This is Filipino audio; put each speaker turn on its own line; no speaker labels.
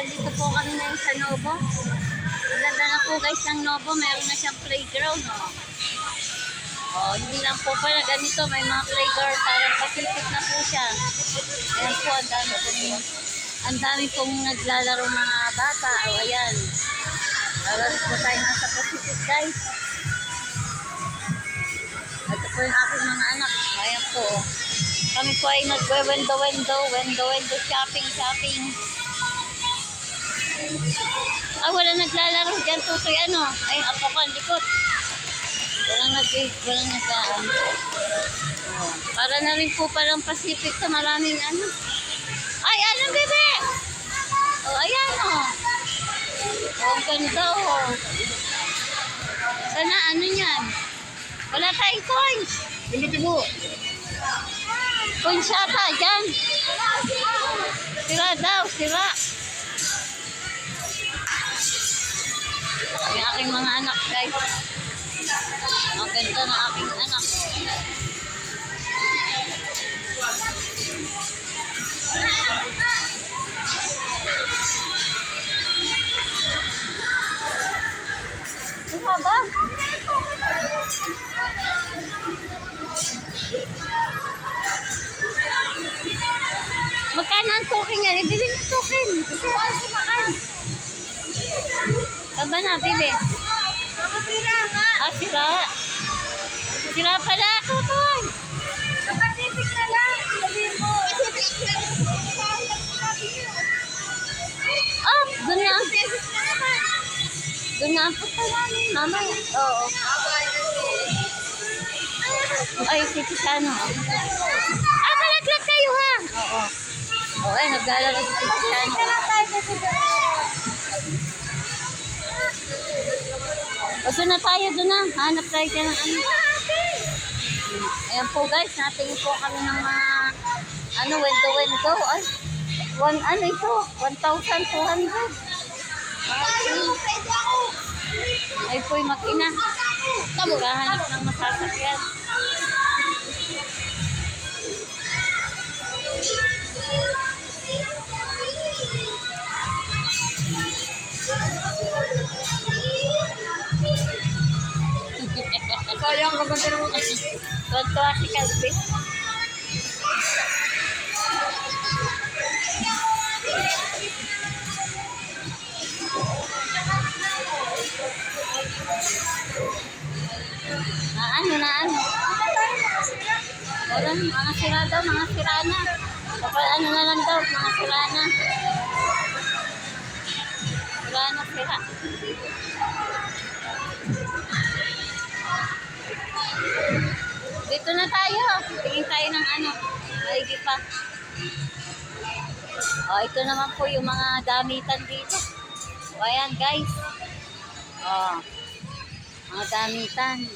Nandito po kami ngayon sa Novo. Ganda na po guys ng Novo. Meron na siyang playground. Oh. Oh, hindi lang po pala ganito. May mga playground. Parang Pacific na po siya. Ayan po, ang dami po. Ang dami pong naglalaro mga bata. O, oh, ayan. Lalaro po tayo nasa Pacific guys. Ito po yung aking mga anak. Ayan po. oh. Kami po ay nagwe-wendo-wendo, wendo-wendo, shopping-shopping. Ah, wala naglalaro dyan, tutoy ano. Ay, apo ko, likot. Walang nag walang naglaan. Oh, para na rin po palang Pacific sa maraming ano. Ay, ano, bebe? Oh, ayan, oh. Oh, ganda, oh. Sana, ano yan? Wala tayong coins.
Pinutin mo.
Coins yata, dyan. Sira daw, sira. Aking mga anak, guys. Ang ganda ng aking anak. Ano ba? Magkano ang token yan? Token. Ko ang sumakan. Ba na, bili?
Sira nga.
Ah, sira. Sira pala, tutoy.
Pacific na lang. Sabihin mo.
Ah, doon na.
Na naman.
Doon na punta namin. Mamaya. Oo. Ay, si Tisano. Ah, malaglag kayo ha. Oo. Oo, eh, naglalaro si Tisano.
Sira tayo kasi
O, doon na tayo, doon na. Hanap tayo dyan ng ano. Ayan po guys, natingin po kami ng mga ano, wendo-wendo. Ay, one, ano ito? 1,200.
Tayo, pwede ako.
Ay po'y mag-ina. Kahanap ng masasakyan.
Sayang, maganda naman kasi.
Tuwa si Calvin. Na ano na ano? Wala, mga sira daw, mga sira na. Kapag ano na lang daw, mga sira na. Pa. Oh, ito naman po yung mga damitan dito. O, ayan guys. Oh, mga damitan.